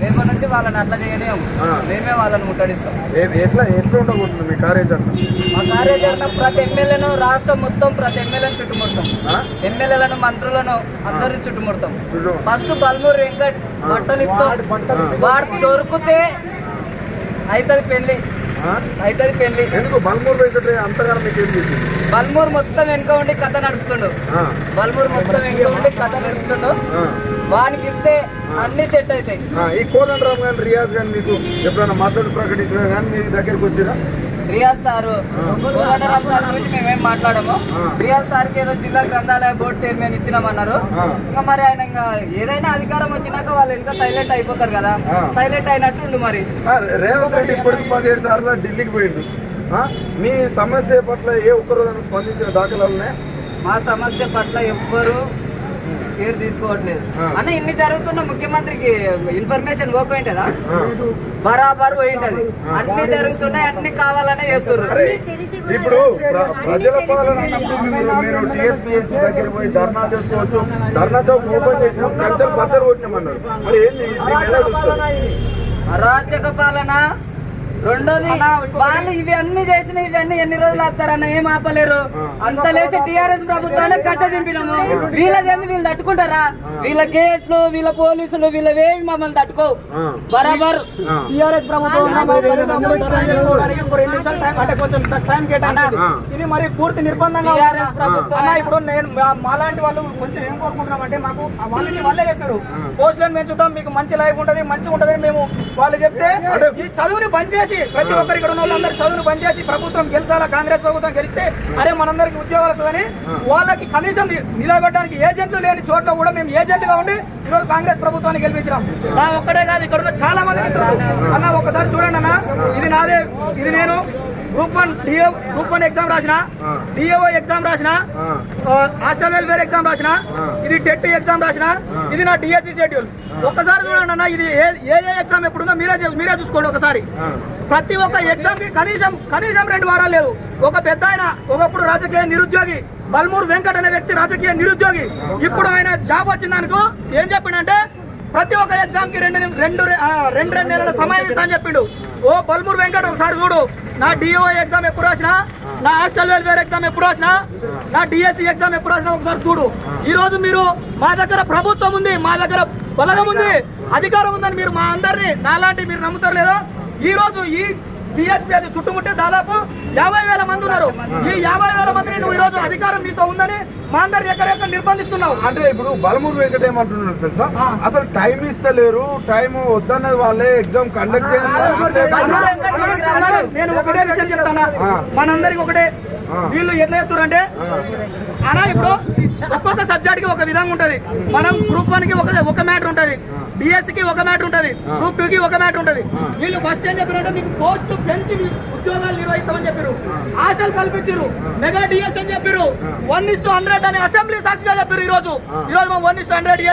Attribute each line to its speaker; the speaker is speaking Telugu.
Speaker 1: వాళ్ళని అట్లా చేయలేము. మేమే వాళ్ళని ముట్టడిస్తాం.
Speaker 2: ఎట్లా ఎట్లా ఉండబోతుంది మీ కార్యాచరణ
Speaker 1: మా కార్యాచరణ ప్రతి ఎమ్మెల్యేను రాష్ట్రం మొత్తం ప్రతి ఎమ్మెల్యేను చుట్టుముడతాం? ఎమ్మెల్యేలను మంత్రులను అందరిని చుట్టుముడతాం. ఫస్ట్ బల్మూరు వెంకట్ బట్టలు ఇస్తాం వాడు దొరికితే అవుతుంది
Speaker 2: పెళ్ళి?
Speaker 1: అవుతుంది పెళ్ళి
Speaker 2: ఎందుకు? బల్మూరు వెంకటే అంతగానం మీకు ఏం చేసింది?
Speaker 1: బల్మూరు మొత్తం వెనుక ఉండి కథ నడుపుతుండు. బల్మూరు మొత్తం వెనుక ఉండి కథ నడుపుతుండు. వానికి ఇస్తే అన్ని సెట్ అవుతాయి
Speaker 2: ఈ కోదండరామ్ కానీ రియాజ్ కానీ మీకు ఎప్పుడైనా మద్దతు ప్రకటించినా కానీ మీ దగ్గరికి వచ్చిరా?
Speaker 1: రియాజ్ సారు కోదండరామ్ సార్ గురించి మేమేం మాట్లాడము. రియాజ్ సార్కి ఏదో జిల్లా గ్రంథాలయ బోర్డు చైర్మన్ ఇచ్చినామన్నారు. ఇంకా మరి ఆయన ఇంకా ఏదైనా అధికారం వచ్చినాక వాళ్ళు ఇంకా సైలెంట్ అయిపోతారు కదా. సైలెంట్ అయినట్టుండు మరి.
Speaker 2: రేవంత్ రెడ్డి ఇప్పటికి పదిహేడు సార్లు ఢిల్లీకి పోయిండు. మీ సమస్య పట్ల ఏ ఒక్కరోజు స్పందించిన దాఖలాలు ఉన్నాయి
Speaker 1: మా సమస్య పట్ల ఎవ్వరు కేర్ తీసుకోవట్లేదు. అన్న ఇన్ని జరుగుతున్న ముఖ్యమంత్రికి ఇన్ఫర్మేషన్ పోయింటదా
Speaker 2: ఆ.
Speaker 1: బరాబర్ పోయింటది. అన్ని జరుగుతున్నాయి అన్ని కావాలనే చేస్తుర్రు.
Speaker 2: అరే ఇప్పుడు ప్రజల పాలన మీరు టీఎస్పీఎస్సీ పోయి ధర్నా చేసుకోవచ్చు. ధర్నా చౌక్ ఓపెన్ చేసినాం కంచెలు బద్దలు కొట్టినామన్నారు. మరి ఏంది?
Speaker 1: అరాచక పాలన రెండోది వాళ్ళు ఇవి అన్ని చేసిన ఇవన్నీ ఎన్ని రోజులు ఆపుతారన్న ఏం ఆపలేరు? అంత లేచి టిఆర్ఎస్ ప్రభుత్వాన్ని కట్ట దింపినాము. వీళ్ళది ఏంది? వీళ్ళు తట్టుకుంటారా? వీళ్ళ గేట్లు వీళ్ళ పోలీసులు వీళ్ళవేమి మమ్మల్ని తట్టుకోవు.
Speaker 2: ఆ,
Speaker 1: బరాబర్.
Speaker 3: టీఆర్ఎస్ ప్రభుత్వం. ఇది మరి పూర్తి నిర్బంధంగా
Speaker 1: టీఆర్ఎస్
Speaker 3: ఉంది.
Speaker 1: ప్రభుత్వం
Speaker 3: అన్న ఇప్పుడు నేను మా- మాలాంటి వాళ్ళు కొంచెం ఏం కోరుకుంటున్నాం అంటే మాకు వాళ్ళకి వాళ్ళే చెప్పారు. పోస్టులను పెంచుతాం మీకు మంచి లైఫ్ ఉంటది మంచిగా ఉంటది మేము వాళ్ళు చెప్తే ఈ చదువుని బంద్ చేసి ప్రతి ఒక్కరు ఇక్కడ ఉన్న వాళ్ళందరూ చదువుని బంద్ చేసి ప్రభుత్వం గెలిచాలా కాంగ్రెస్ ప్రభుత్వం గెలిస్తే అరే మనందరికి ఉద్యోగాలు వస్తుందని వాళ్ళకి కనీసం నిలబెట్టడానికి ఏజెంట్లు లేని చోట్ల కూడా మేము ఏజెంట్గా ఉండి ఈరోజు కాంగ్రెస్ ప్రభుత్వాన్ని గెలిపించినాం. నా ఒక్కడే కాదు ఇక్కడ ఉన్న చాలా మంది. అన్న ఒకసారి చూడండి అన్న ఇది నాదే ఇది నేను. Group one DO group one exam రాసిన? డిఓ ఎగ్జామ్ రాసిన? హాస్టల్ వెల్ఫేర్ ఎగ్జామ్ రాసిన? ఇది టెట్ ఎగ్జామ్ రాసిన? ఇది నా డిఎస్సి షెడ్యూల్ ఒక్కసారి చూడండి అన్న ఇది ఏ ఏ ఎగ్జామ్ ఎప్పుడుందో మీరే మీరే చూసుకోండి ఒకసారి. ప్రతి ఒక్క ఎగ్జామ్కి కనీసం కనీసం రెండు వారాలు లేదు ఒక పెద్ద ఆయన ఒకప్పుడు రాజకీయ నిరుద్యోగి బల్మూరు వెంకట్ అనే వ్యక్తి రాజకీయ నిరుద్యోగి. ఇప్పుడు ఆయన జాబ్ వచ్చిందనుకో ఏం చెప్పిండంటే ప్రతి ఒక్క ఎగ్జామ్కి రెండు రెండు రెండు రెండు నెలల సమయం ఇస్తా అని చెప్పిండు. ఓ బల్మూరు వెంకట ఒకసారి చూడు. నా డిఓ ఎగ్జామ్ ఎప్పుడు రాసినా నా హాస్టల్ వెల్ఫేర్ ఎగ్జామ్ ఎప్పుడు రాసినా నా డిఎస్సి ఎగ్జామ్ ఎప్పుడు రాసినా ఒకసారి చూడు. ఈ రోజు మీరు మా దగ్గర ప్రభుత్వం ఉంది మా దగ్గర బలగం ఉంది అధికారం ఉందని మీరు మా అందరినీ నాలాంటి మీరు నమ్ముతారు లేదో ఈ రోజు ఈ బిఎస్పీ అది చుట్టుముట్టే దాదాపు యాభై వేల మంది ఉన్నారు. ఈ యాభై వేల మందిని నువ్వు ఈ రోజు అధికారం నీతో ఉందని మా అందరిని ఎక్కడెక్కడ నిర్బంధిస్తున్నావు?
Speaker 2: అంటే ఇప్పుడు బలమూరు వెంకట ఏమంటున్నారు తెలుసా? అసలు టైం ఇస్తలేరు టైం వద్దన్నది వాళ్ళే ఎగ్జామ్ కండక్ట్.
Speaker 3: నేను ఒకటే విషయం చెప్తానా. మనందరికి ఒకటే. వీళ్ళు ఎట్లా చెప్తారంటే అలా ఇప్పుడు ఒక్కొక్క సబ్జెక్ట్కి ఒక విధంగా ఉంటది. మనం గ్రూప్ వన్కి ఒక ఒక మ్యాటర్ ఉంటది. డిఎస్సికి ఒక మ్యాటర్ ఉంటది. గ్రూప్ టూ కి ఒక మ్యాటర్ ఉంటది. వీళ్ళు ఫస్ట్ ఏం చెప్పారంటే మీకు పోస్ట్ పెంచి ఉద్యోగాలు నిర్వహిస్తామని చెప్పారు ఆశలు కల్పించారు మెగా డిఎస్ అని చెప్పారు వన్ ఇస్ టు హండ్రెడ్ అని అసెంబ్లీ సాక్షిగా చెప్పారు ఈ రోజు ఈ రోజు వన్ ఇస్ టు హండ్రెడ్